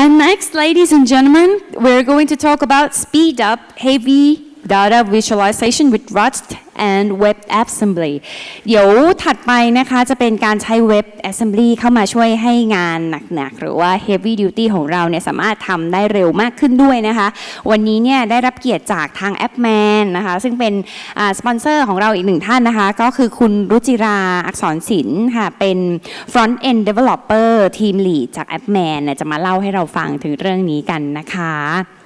And next, ladies and gentlemen, we're going to talk about speed up heavy data visualization with Rust and Web Assembly เดี๋ยวถัดไปนะคะจะเป็นการใช้ Web Assembly เข้ามาช่วยให้งานหนักๆ หรือว่า Heavy Duty ของเราเนี่ยสามารถทำได้เร็วมากขึ้นด้วยนะคะ วันนี้เนี่ยได้รับเกียรติจากทาง AppMan นะคะ ซึ่งเป็นสปอนเซอร์ของเราอีกหนึ่งท่านนะคะ ก็คือคุณรุจิราอักษรศิลป์ค่ะ เป็น Front End Developer Team Lead จาก AppMan จะมาเล่าให้เราฟังถึงเรื่องนี้กันนะคะ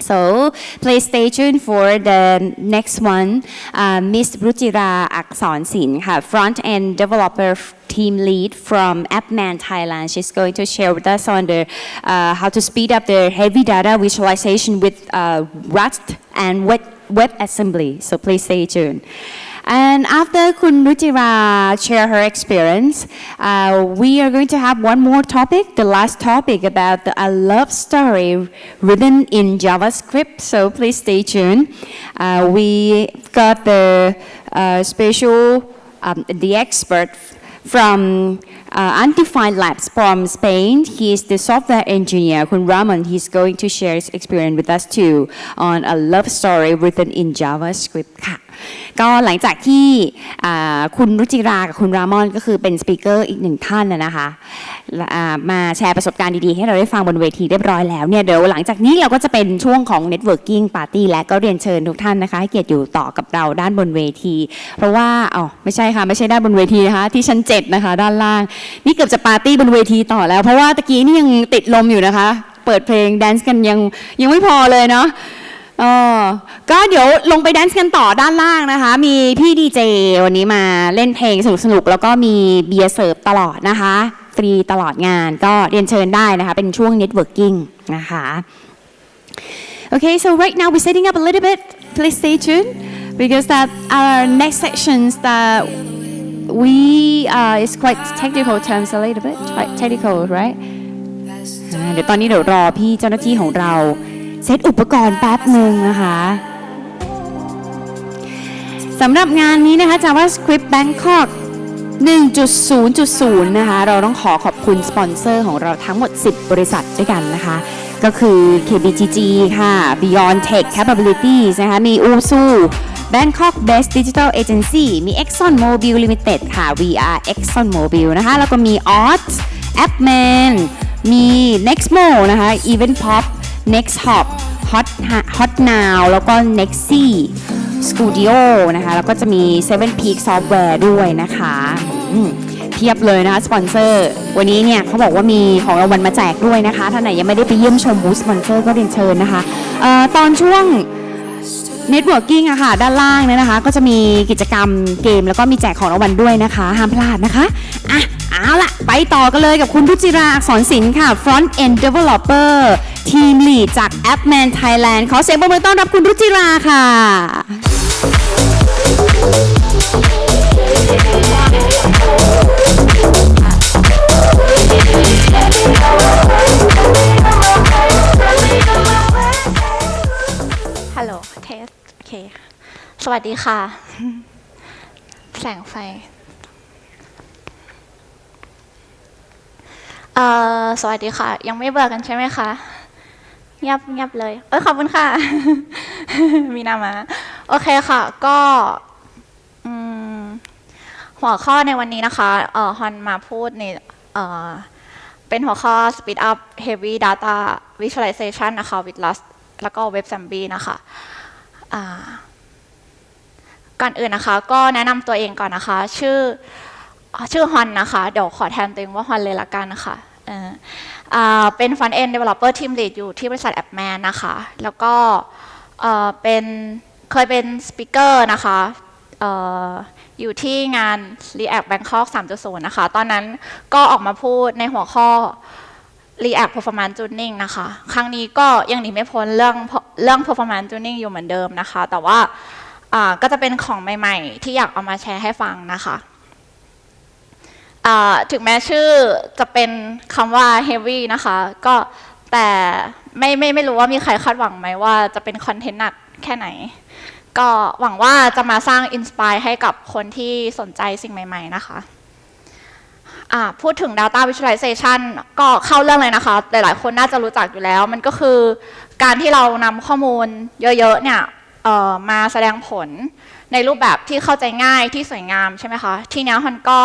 So please stay tuned for the next one. Uh, Miss Ruchira Akson Sin, her front end developer team lead from AppMan Thailand. She's going to share with us on the uh, how to speed up the heavy data visualization with uh, Rust and web, web assembly. So please stay tuned. And after Kun Rutira share her experience, uh, we are going to have one more topic, the last topic about the, a love story written in JavaScript. So please stay tuned. Uh, we got the uh, special, um, the expert from uh, Undefined Labs from Spain. He is the software engineer, Kun Raman. He's going to share his experience with us too on a love story written in JavaScript ก็หลังจากที่คุณรุจิรากับคุณรามอนก็คือเป็นสปีกเกอร์อีกหนึ่งท่านนะคะมาแชร์ประสบการณ์ดีๆ ให้เราได้ฟังบนเวทีเรียบร้อยแล้วเนี่ยเดี๋ยวหลังจากนี้เราก็จะเป็นช่วงของ Networking Party และก็เรียนเชิญทุกท่านนะคะให้เกียรติอยู่ต่อกับเราด้านบนเวที เพราะว่าอ๋อไม่ใช่ค่ะ ไม่ใช่ด้านบนเวทีนะคะที่ชั้น7นะคะด้านล่าง นี่เกือบจะปาร์ตี้บนเวทีต่อแล้ว เพราะว่าตะกี้นี่ยังติดลมอยู่นะคะ เปิดเพลงแดนซ์กันยังยังไม่พอเลยเนาะ เออก็เดี๋ยวลงไปแดนซ์กันต่อด้านล่างนะคะ มีพี่ดีเจวันนี้มาเล่นเพลงสนุกๆ แล้วก็มีเบียร์เสิร์ฟตลอดนะคะ ฟรีตลอดงานก็เรียนเชิญได้นะคะ เป็นช่วง networking นะคะ Okay, so right now we're setting up a little bit. Please stay tuned because that our next sections that we uh, is quite technical terms a little bit, quite technical, right? เดี๋ยวตอนนี้เดี๋ยวรอพี่เจ้าหน้าที่ของเรา เซตอุปกรณ์แป๊บหนึ่งนะคะสำหรับงานนี้นะคะ JavaScript Bangkok 1.0.0 นะคะ เราต้องขอขอบคุณสปอนเซอร์ของเราทั้งหมด 10 บริษัทด้วยกันนะคะ ก็คือ KBGG ค่ะ Beyond Tech Capabilities นะคะ มี USU Bangkok Best Digital Agency มี Exxon Mobil Limited ค่ะ VR Exxon Mobil นะคะ แล้วก็มี Odds Appman มี Nextmo นะคะ Event Pop Next Hop Hot Hot Now แล้วก็ Nexi Studio นะคะ แล้วก็จะมี Seven Peak Software ด้วยนะคะเพียบเลยนะคะ สปอนเซอร์ วันนี้เนี่ยเขาบอกว่ามีของรางวัลมาแจกด้วยนะคะท่านไหนยังไม่ได้ไปเยี่ยมชมบูธสปอนเซอร์ก็เรียนเชิญนะคะออตอนช่วง Networking อะค่ะ ด้านล่างเนี่ยนะคะ ก็จะมีกิจกรรมเกมแล้วก็มีแจกของรางวัลด้วยนะคะ ห้ามพลาดนะคะอะเอาละไปต่อกันเลยกับคุณรุจิราอักษรศิลป์ค่ะ Front End Developer Team Lead จาก Appman Thailand ขอเสียงปรบมือต้อนรับคุณรุจิราค่ะ ฮัลโหลเทสโอเค สวัสดีค่ะ แสงไฟเอ่อสวัสดีค่ะ ยังไม่เบื่อกันใช่ไหมคะ เงียบเงียบเลย เอ้ยขอบคุณค่ะ มีนามา โอเคค่ะ ก็หัวข้อในวันนี้นะคะเอ่อฮอนมาพูดในเอ่อเป็นหัวข้อ Speed Up Heavy Data Visualization นะคะ with Rust แล้วก็ Web Assembly นะคะอ่าก่อนอื่นนะคะ ก็แนะนำตัวเองก่อนนะคะ ชื่อชื่อฮอนนะคะ เดี๋ยวขอแทนตัวเองว่าฮอนเลยละกันนะคะ เป็น Front End Developer Team Lead อยู่ที่บริษัท AppMan นะคะ แล้วก็เป็นเคยเป็นสปิเกอร์นะคะอยู่ที่งาน React Bangkok 3.0 นะคะ ตอนนั้นก็ออกมาพูดในหัวข้อ React Performance Tuning นะคะ ครั้งนี้ก็ยังหนีไม่พ้นเรื่องเรื่อง Performance Tuning อยู่เหมือนเดิมนะคะ แต่ว่าก็จะเป็นของใหม่ ๆ ที่อยากเอามาแชร์ให้ฟังนะคะ ถึงแม้ชื่อจะเป็นคำว่า heavy นะคะ ก็แต่ไม่ไม่ไม่รู้ว่ามีใครคาดหวังไหมว่าจะเป็นคอนเทนต์หนักแค่ไหน ก็หวังว่าจะมาสร้างอินสปายให้กับคนที่สนใจสิ่งใหม่ๆนะคะพูดถึง Data Visualization ก็เข้าเรื่องเลยนะคะ หลายๆ คนน่าจะรู้จักอยู่แล้ว มันก็คือการที่เรานำข้อมูลเยอะๆเนี่ยมาแสดงผลในรูปแบบที่เข้าใจง่ายที่สวยงามใช่ไหมคะ ทีเนี้ยฮอนก็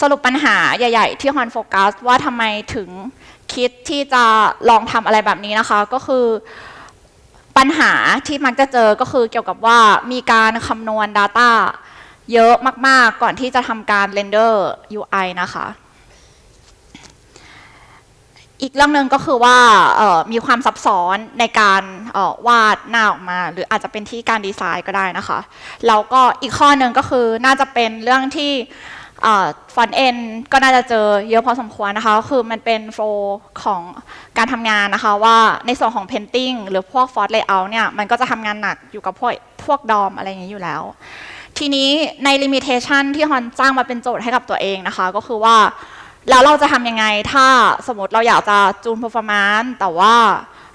สรุปปัญหาใหญ่ ๆ ที่ฮอนโฟกัสว่าทำไมถึงคิดที่จะลองทำอะไรแบบนี้นะคะ ก็คือปัญหาที่มักจะเจอก็คือเกี่ยวกับว่ามีการคำนวณ Data เยอะมาก ๆ ก่อนที่จะทำการเรนเดอร์ UI นะคะ อีกเรื่องหนึ่งก็คือว่ามีความซับซ้อนในการวาดหน้าออกมา หรืออาจจะเป็นที่การดีไซน์ก็ได้นะคะ แล้วก็อีกข้อหนึ่งก็คือน่าจะเป็นเรื่องที่ ฟอนต์เอ็นก็น่าจะเจอเยอะพอสมควรนะคะก็คือมันเป็นโฟล์ของการทำงานนะคะว่าในส่วนของ Painting หรือพวก Font Layout เนี่ยมันก็จะทำงานหนักอยู่กับพวกพวกดอมอะไรอย่างนี้อยู่แล้ว ทีนี้ใน limitation ที่ฮอนจ้างมาเป็นโจทย์ให้กับตัวเองนะคะ ก็คือว่าแล้วเราจะทำยังไงถ้าสมมติเราอยากจะจูน performance แต่ว่า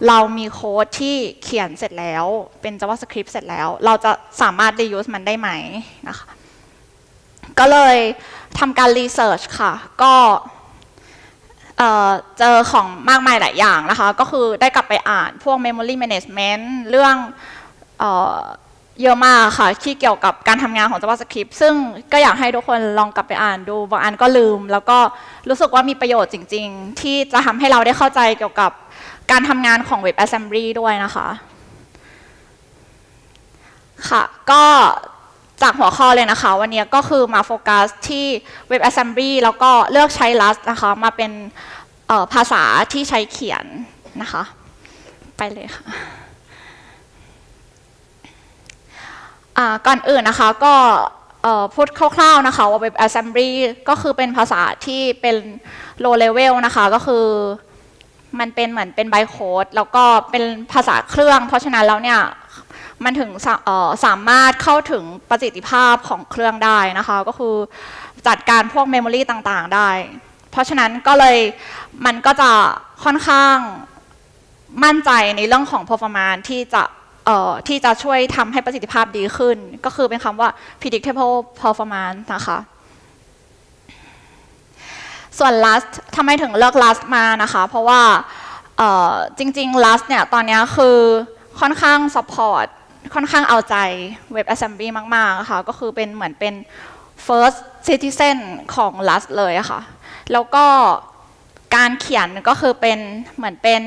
เรามีโค้ดที่เขียนเสร็จแล้วเป็น JavaScript เสร็จแล้ว เราจะสามารถ reuse มันได้ไหมนะคะก็เลย ทำการ research ค่ะ ก็เจอของมากมายหลายอย่างนะคะ ก็คือได้กลับไปอ่านพวก memory management เรื่องเออเยอะมากค่ะที่เกี่ยวกับการทำงานของ JavaScript ซึ่งก็อยากให้ทุกคนลองกลับไปอ่านดู บางอันก็ลืม แล้วก็รู้สึกว่ามีประโยชน์จริง ๆ ที่จะทำให้เราได้เข้าใจเกี่ยวกับการทำงานของ Web Assembly ด้วยนะคะ ค่ะ ก็ จากหัวข้อเลยนะคะ วันนี้ก็คือมาโฟกัสที่ Web Assembly แล้วก็เลือกใช้ Rust นะคะมาเป็นภาษาที่ใช้เขียนนะคะ ไปเลยค่ะก่อนอื่นนะคะก็พูดคร่าวๆนะคะว่า Web Assembly ก็คือเป็นภาษาที่เป็น low level นะคะ ก็คือมันเป็นเหมือนเป็นไบโคดแล้วก็เป็นภาษาเครื่อง เพราะฉะนั้นแล้วเนี่ย มันถึงสาสามารถเข้าถึงประสิทธิภาพของเครื่องได้นะคะ ก็คือจัดการพวกเมมโมรีต่างๆได้ เพราะฉะนั้นก็เลยมันก็จะค่อนข้างมั่นใจในเรื่องของ performance ที่จะที่จะช่วยทำให้ประสิทธิภาพดีขึ้น ก็คือเป็นคำว่า predictable performance นะคะส่วน Rust ทำไมถึงเลือก Rust มานะคะ เพราะว่าจริงๆ Rust เนี่ย ตอนนี้คือค่อนข้าง support ค่อนข้างเอาใจ Web Assembly มากๆนะคะก็คือเป็นเหมือนเป็น first citizen ของ Rust เลยอะค่ะ แล้วก็การเขียนก็คือเป็นเหมือนเป็น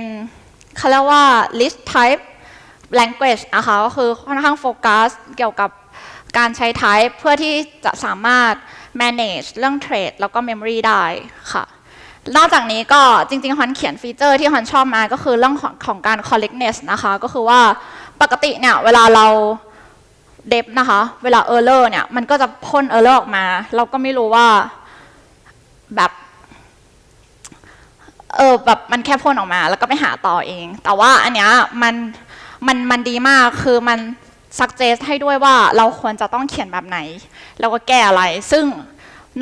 เขาเรียกว่า list type language นะคะก็คือค่อนข้างโฟกัสเกี่ยวกับการใช้ type เพื่อที่จะสามารถ manage เรื่อง trade แล้วก็ memory ได้ค่ะ นอกจากนี้ก็จริงๆฮอนเขียนฟีเจอร์ที่ฮอนชอบมาก็คือเรื่องของของการ correctness นะคะ ก็คือว่า ปกติเนี่ยเวลาเราเดฟนะคะ เวลา error เนี่ยมันก็จะพ่น error อร์ออกมา เราก็ไม่รู้ว่าแบบเออแบบมันแค่พ่นออกมา แล้วก็ไปหาต่อเอง แต่ว่าอันเนี้ยมันมันมันดีมากคือมันซักเจสให้ด้วยว่าเราควรจะต้องเขียนแบบไหน แล้วก็แก้อะไร ซึ่ง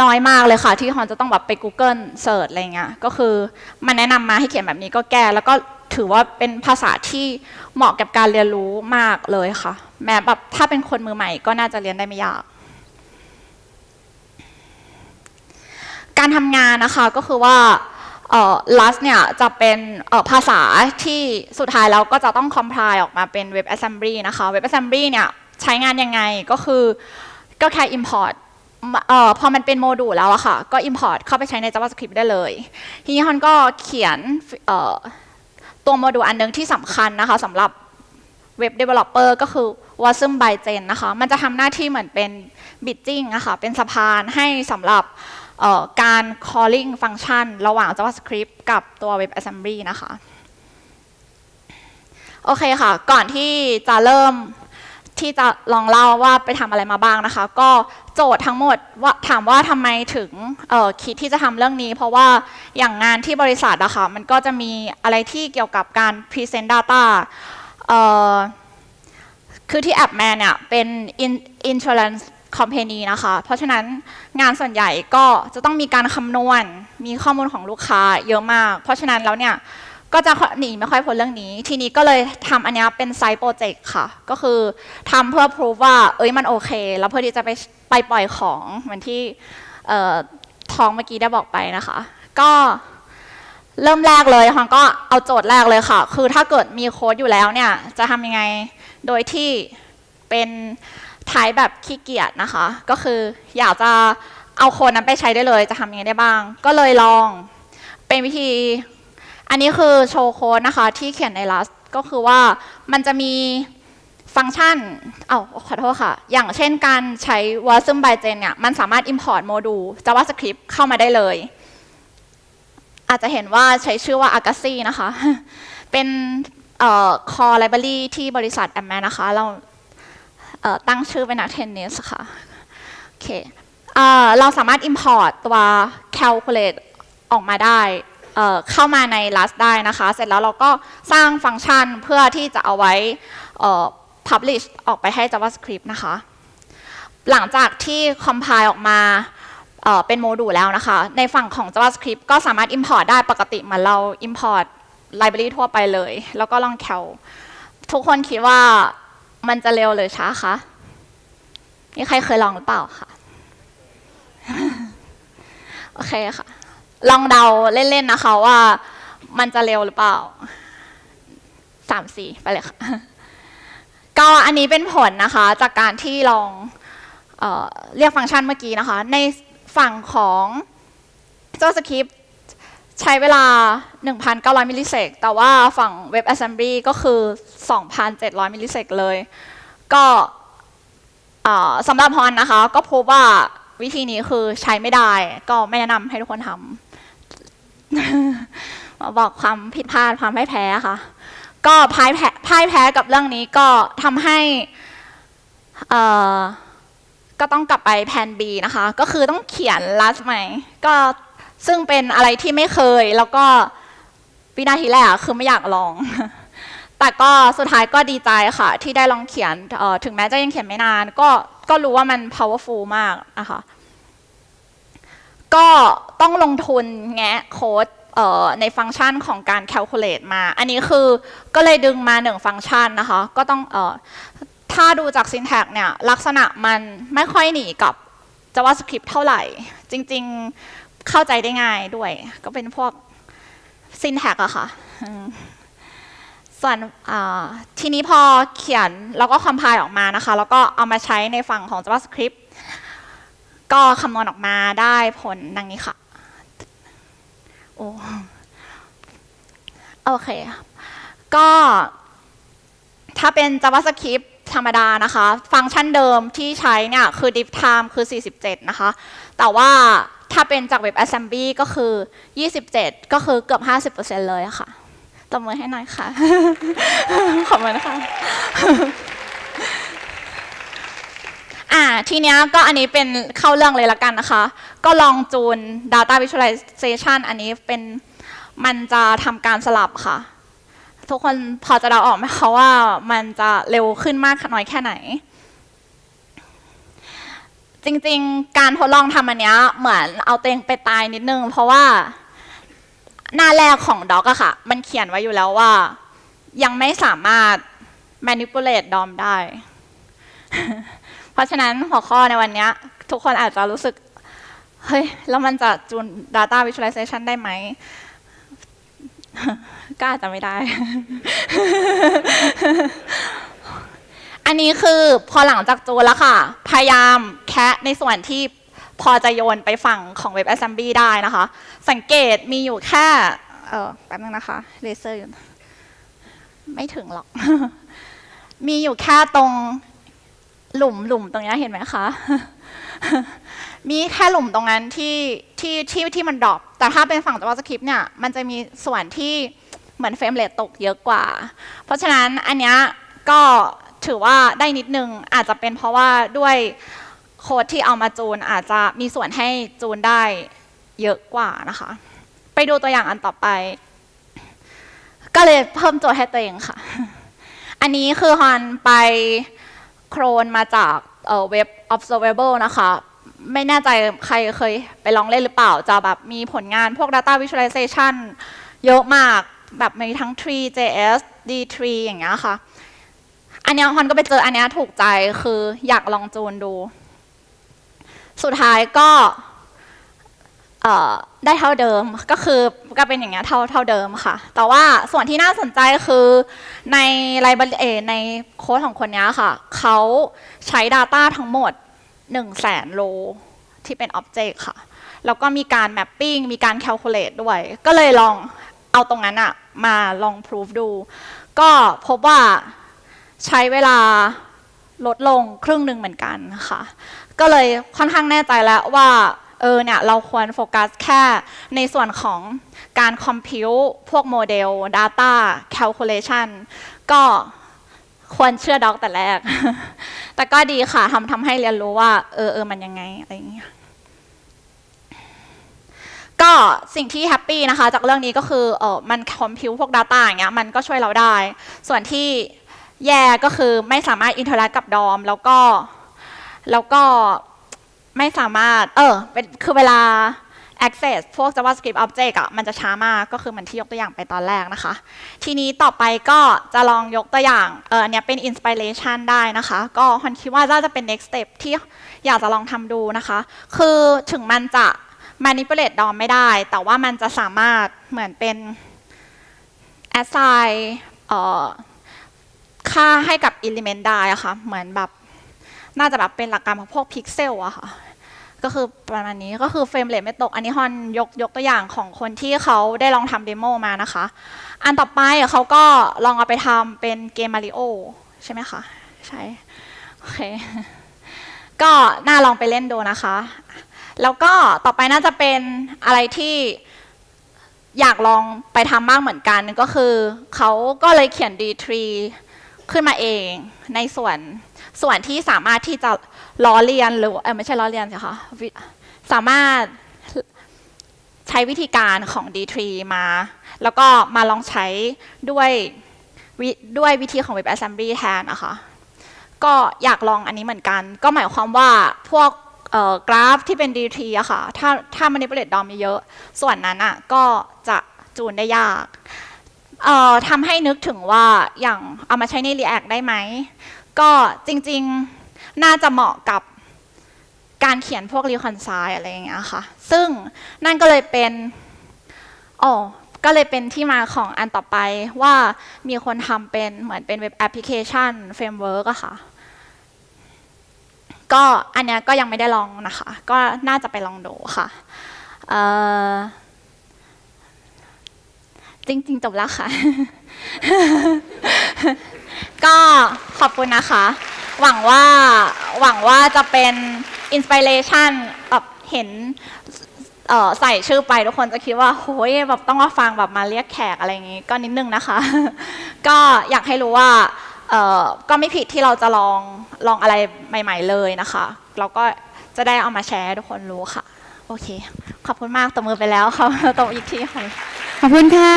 น้อยมากเลยค่ะ ที่ฮอนจะต้องแบบไป Google เสิร์ชอะไรเงี้ยก็คือมันแนะนำมาให้เขียนแบบนี้ก็แก้แล้วก็ ถือว่าเป็นภาษาที่เหมาะกับการเรียนรู้มากเลยค่ะ แม้แบบถ้าเป็นคนมือใหม่ก็น่าจะเรียนได้ไม่ยาก การทำงานนะคะก็คือว่าเอ่อ Rust เนี่ยจะเป็นภาษาที่สุดท้ายแล้วก็จะต้อง compile ออกมาเป็น Web Assembly นะคะ Web Assembly เนี่ยใช้งานยังไงก็คือก็แค่ import เอ่อพอมันเป็นโมดูลแล้วอะค่ะ ก็ import เข้าไปใช้ใน JavaScript ได้เลย ทีนี้ฮอนก็เขียนเอ่อ ตัวโมดูลอันหนึงที่สำคัญนะคะสำหรับเว็บ Developer ก็คือ Wasm by Gen นะคะ มันจะทำหน้าที่เหมือนเป็น bridging อะคะเป็นสะพานให้สำหรับการ calling ฟังก์ชันระหว่าง JavaScript กับตัว Web Assembly นะคะ โอเคค่ะ ก่อนที่จะเริ่ม ที่จะลองเล่าว่าไปทำอะไรมาบ้างนะคะ ก็โจทย์ทั้งหมดว่าถามว่าทำไมถึงคิดที่จะทำเรื่องนี้ เพราะว่าอย่างงานที่บริษัทอะค่ะมันก็จะมีอะไรที่เกี่ยวกับการ Present Data เอ่อคือที่แอปแมนเนี่ยเป็น insurance company นะคะ เพราะฉะนั้นงานส่วนใหญ่ก็จะต้องมีการคำนวณมีข้อมูลของลูกค้าเยอะมาก เพราะฉะนั้นแล้วเนี่ย ก็จะหนีไม่ค่อยพ้นเรื่องนี้ ทีนี้ก็เลยทำอันนี้เป็นไซต์โปรเจกต์ค่ะ ก็คือทำเพื่อพิสูจว่า เอ้ยมันโอเค แล้วเพื่อที่จะไปไปปล่อยของเหมือนที่ททองเมื่อกี้ได้บอกไปนะคะ ก็เริ่มแรกเลยฮอนก็เอาโจทย์แรกเลยค่ะ คือถ้าเกิดมีโค้ดอยู่แล้วเนี่ย จะทำยังไง โดยที่เป็นไทป์แบบขี้เกียจนะคะ ก็คืออยากจะเอาโค้ดนั้นไปใช้ได้เลย จะทำยังไงได้บ้าง ก็เลยลองเป็นวิธี อันนี้คือโชว์โค้ดนะคะที่เขียนใน Rust ก็คือว่ามันจะมีฟังก์ชัน เอาขอโทษค่ะ อย่างเช่นการใช้ wasm by gen เนี่ย มันสามารถ import โมดูล JavaScript เข้ามาได้เลย อาจจะเห็นว่าใช้ชื่อว่า Agassi นะคะ เป็นเอ่อ core library ที่บริษัท a m m a นะคะ เราเตั้งชื่อเป็นนักเทนนิสค่ะ โอเคเอ่อเราสามารถ import ตัว calculate ออกมาได้ เข้ามาใน Rust ได้นะคะ เสร็จแล้วเราก็สร้างฟังก์ชันเพื่อที่จะเอาไว้ publish ออกไปให้ JavaScript นะคะ หลังจากที่ compile ออกมาเเป็นโมดูลแล้วนะคะ ในฝั่งของ JavaScript ก็สามารถ import ได้ปกติเหมือนเรา import library ทั่วไปเลย แล้วก็ลองแคลทุกคนคิดว่ามันจะเร็วหรือช้าคะมีใครเคยลองหรือเปล่าคะ โอเคค่ะ ลองเดาเล่นๆนะคะว่ามันจะเร็วหรือเปล่าสามสี่ไปเลยค่ะ ก็อันนี้เป็นผลนะคะ จากการที่ลองเออเรียกฟังก์ชันเมื่อกี้นะคะ ในฝั่งของ JavaScript ใช้เวลา 1,900 มิลลิเซกแต่ว่าฝั่ง Web Assembly ก็คือ 2,700 มิลลิเซกเลย ก็สำหรับฮอนนะคะ ก็พบว่าวิธีนี้คือใช้ไม่ได้ ก็ไม่แนะนำให้ทุกคนทำ มาบอกความผิดพลาดความพ่ายแพ้ค่ะ ก็พ่ายแพ้พ่ายแพ้กับเรื่องนี้ก็ทำให้ก็ต้องกลับไปแผน B นะคะ ก็คือต้องเขียน last ใหม่ก็ซึ่งเป็นอะไรที่ไม่เคย แล้วก็วินาทีแรกอะคือไม่อยากลอง แต่ก็สุดท้ายก็ดีใจค่ะ ที่ได้ลองเขียนถึงแม้จะยังเขียนไม่นาน ก็ก็รู้ว่ามัน powerful มากนะคะ ก็ต้องลงทุนแงะโค้ดในฟังก์ชันของการ calculate มา อันนี้คือก็เลยดึงมาหนึ่งฟังก์ชันนะคะ ก็ต้องออถ้าดูจาก syntax เนี่ยลักษณะมันไม่ค่อยหนีกับ JavaScript เท่าไหร่ จริงๆเข้าใจได้ง่ายด้วย ก็เป็นพวก syntax อะค่ะ ส่วนทีนี้พอเขียนแล้วก็ compile ออกมานะคะ แล้วก็เอามาใช้ในฝั่งของ JavaScript ก็คำนวณออกมาได้ผลดังนี้ค่ะ โอ้โอเค ก็ถ้าเป็น JavaScript ธรรมดานะคะ ฟังก์ชันเดิมที่ใช้เนี่ย คือ div time คือ 47 นะคะ แต่ว่าถ้าเป็นจาก Web Assembly ก็คือ 27 ก็คือเกือบ 50%เลยอะค่ะตบมือให้หน่อยค่ะ ขอบคุณนะคะ อ่าทีเนี้ยก็อันนี้เป็นเข้าเรื่องเลยละกันนะคะ ก็ลองจูน Data Visualization อันนี้เป็นมันจะทำการสลับค่ะ ทุกคนพอจะเดาออกไหมคะว่ามันจะเร็วขึ้นมากน้อยแค่ไหน จริงๆ การทดลองทำอันเนี้ยเหมือนเอาเตงไปตายนิดนึง เพราะว่าหน้าแรกของด็อกอะค่ะ มันเขียนไว้อยู่แล้วว่า ยังไม่สามารถ manipulate DOM ได้ ราะฉะนั้นหัวข้อในวันนี้ทุกคนอาจจะรู้สึก เฮ้ย แล้วมันจะจูน data visualization ได้ไหมก็อาจจะไม่ได้ อันนี้คือพอหลังจากจูนแล้วค่ะ พยายามแคะในส่วนที่พอจะโยนไปฝั่งของ Web Assembly ได้นะคะ สังเกตมีอยู่แค่ เออแป๊บนึงนะคะเลเซอร์อยู่ไม่ถึงหรอก มีอยู่แค่ตรง หลุมหลุมตรงนี้เห็นไหมคะ มีแค่หลุมตรงนั้นที่ที่ที่ที่มันดรอป แต่ถ้าเป็นฝั่ง JavaScript เนี่ย มันจะมีส่วนที่เหมือนเฟรมเรทตกเยอะกว่า เพราะฉะนั้นอันนี้ก็ถือว่าได้นิดนึง อาจจะเป็นเพราะว่าด้วยโค้ดที่เอามาจูนอาจจะมีส่วนให้จูนได้เยอะกว่านะคะ ไปดูตัวอย่างอันต่อไป ก็เลยเพิ่มโจทย์ให้ตัวเองค่ะ อันนี้คือฮอนไป โครนมาจากเว็บ observable นะคะ ไม่แน่ใจใครเคยไปลองเล่นหรือเปล่า จะแบบมีผลงานพวก data visualization เยอะมากแบบมีทั้ง tree JS D3 อย่างเงี้ยค่ะ อันเนี้ยฮอนก็ไปเจออันเนี้ยถูกใจคืออยากลองจูนดู สุดท้ายก็ ได้เท่าเดิมก็คือก็เป็นอย่างเงี้ยเท่าเท่าเดิมค่ะ แต่ว่าส่วนที่น่าสนใจคือในไลบรารีในโค้ดของคนนี้ค่ะ เขาใช้ Data ทั้งหมด 1 0 0 0 0แสนโลที่เป็น Object ค่ะ แล้วก็มีการ Mapping มีการ Calculate ด้วย ก็เลยลองเอาตรงนั้นอะมาลอง prove ดู ก็พบว่าใช้เวลาลดลงครึ่งหนึ่งเหมือนกันค่ะ ก็เลยค่อนข้างแน่ใจแล้วว่า เออเนี่ยเราควรโฟกัสแค่ในส่วนของการคอมพิวพวกโมเดล Data Calculation ก็ควรเชื่อด็อกแต่แรก แต่ก็ดีค่ะทำทำให้เรียนรู้ว่า เออเออมันยังไง อะไรอย่างเงี้ยก็สิ่งที่แฮปปี้นะคะ จากเรื่องนี้ก็คือเออมันคอมพิวพวก Data อย่างเงี้ยมันก็ช่วยเราได้ ส่วนที่แย่ก็คือไม่สามารถอินเทอร์แอคกับดอม แล้วก็แล้วก็ ไม่สามารถ เออเป็นคือเวลา access พวก JavaScript object อะมันจะช้ามากก็คือเหมือนที่ยกตัวอย่างไปตอนแรกนะคะ ทีนี้ต่อไปก็จะลองยกตัวอย่างเอออันเนี้ยเป็น inspiration ได้นะคะ ก็ฮอนคิดว่าน่าจะเป็น next step ที่อยากจะลองทำดูนะคะ คือถึงมันจะ manipulate DOM ไม่ได้ แต่ว่ามันจะสามารถเหมือนเป็น assign เอ่อค่าให้กับ element ได้อะค่ะเหมือนแบบน่าจะแบบเป็นหลักการของพวกพิกเซลอะค่ะ ก็คือประมาณนี้ก็คือเฟรมเรทไม่ตก อันนี้ฮอนยกยกตัวอย่างของคนที่เขาได้ลองทำเดโมมานะคะ อันต่อไปเขาก็ลองเอาไปทำเป็นเกมมาริโอใช่ไหมคะ ใช่โอเคก็น่าลองไปเล่นดูนะคะ แล้วก็ต่อไปน่าจะเป็นอะไรที่อยากลองไปทำมากเหมือนกันก็คือ เขาก็เลยเขียน D3 ขึ้นมาเองในส่วนส่วนที่สามารถที่จะ ล้อเลียนหรือเออไม่ใช่ล้อเลียนสิคะสามารถใช้วิธีการของ D3 มา แล้วก็มาลองใช้ด้วยวด้วยวิธีของ Web Assembly แทนนะคะ ก็อยากลองอันนี้เหมือนกัน ก็หมายความว่าพวกกราฟที่เป็น D3 อะค่ะ ถ้าถ้า manipulate DOM เยอะๆส่วนนั้นอะก็จะจูนได้ยากทำให้นึกถึงว่าอย่างเอามาใช้ใน React ได้ไหม ก็จริง ๆ น่าจะเหมาะกับการเขียนพวก reconcile อะไรอย่างเงี้ยค่ะ ซึ่งนั่นก็เลยเป็นอ๋อก็เลยเป็นที่มาของอันต่อไปว่ามีคนทำเป็นเหมือนเป็นเว็บแอปพลิเคชันเฟรมเวิร์กอะค่ะ ก็อันเนี้ยก็ยังไม่ได้ลองนะคะ ก็น่าจะไปลองดูค่ะเออจริง ๆ จบแล้วค่ะ ก็ขอบคุณนะคะ หวังว่าหวังว่าจะเป็นอินสปิเรชันแบบเห็นเอ่อใส่ชื่อไปทุกคนจะคิดว่าโหยแบบต้องมาฟังแบบมาเรียกแขกอะไรอย่างงี้ก็นิดนึงนะคะ ก็อยากให้รู้ว่าเอ่อก็ไม่ผิดที่เราจะลองลองอะไรใหม่ ๆ เลยนะคะเราก็จะได้เอามาแชร์ให้ทุกคนรู้ค่ะ โอเค ขอบคุณมากตบมือไปแล้วค่ะตบอีกทีค่ะขอบคุณค่ะ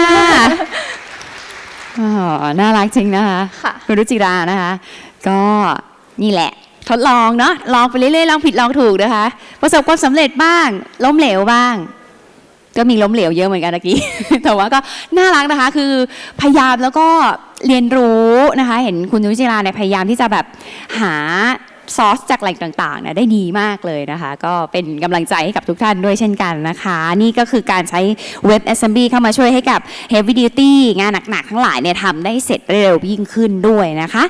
อ๋อน่ารักจริงนะคะค่ะคุณรุจิรานะคะ ก็ นี่แหละ ทดลองเนาะลองไปเรื่อยๆลองผิดลองถูกนะคะ ประสบความสำเร็จบ้าง ล้มเหลวบ้าง ก็มีล้มเหลวเยอะเหมือนกันเมื่อกี้แต่ว่าก็น่ารักนะคะ คือพยายามแล้วก็เรียนรู้นะคะ เห็นคุณรุจิราเนี่ยพยายามที่จะแบบหาซอสจากแหล่งต่างๆนี่ยได้ดีมากเลยนะคะ ก็เป็นกำลังใจให้กับทุกท่านด้วยเช่นกันนะคะ นี่ก็คือการใช้เว็บ Assembly เข้ามาช่วยให้กับ Heavy Duty งานหนักๆทั้งหลายเนี่ยทำได้เสร็จเร็วยิ่งขึ้นด้วยนะคะ